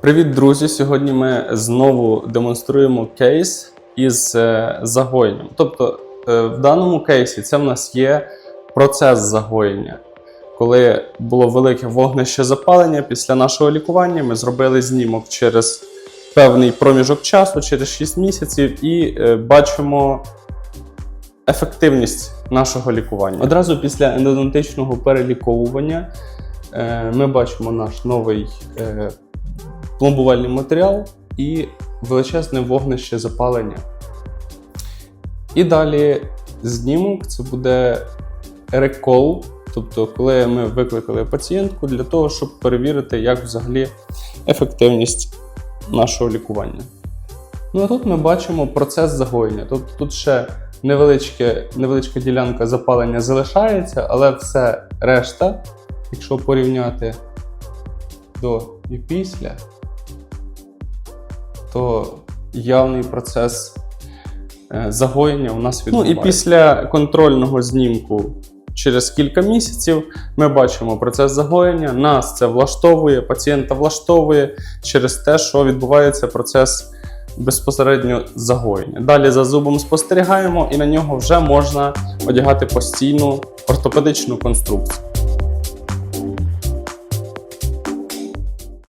Привіт, друзі! Сьогодні ми знову демонструємо кейс із е, загоєнням. Тобто, е, в даному кейсі це в нас є процес загоєння. Коли було велике вогнище запалення, після нашого лікування ми зробили знімок через певний проміжок часу, через 6 місяців, і е, бачимо ефективність нашого лікування. Одразу після ендодонтичного переліковування е, ми бачимо наш новий пломбувальний матеріал і величезне вогнище запалення. І далі знімок це буде рекол. Тобто, коли ми викликали пацієнтку для того, щоб перевірити, як взагалі ефективність нашого лікування. Ну а тут ми бачимо процес загоєння. Тобто тут ще невеличке, невеличка ділянка запалення залишається, але все решта, якщо порівняти до і після, то явний процес е, загоєння у нас відбувається. Ну і після контрольного знімку через кілька місяців ми бачимо процес загоєння. Нас це влаштовує, пацієнта влаштовує через те, що відбувається процес безпосередньо загоєння. Далі за зубом спостерігаємо, і на нього вже можна одягати постійну ортопедичну конструкцію.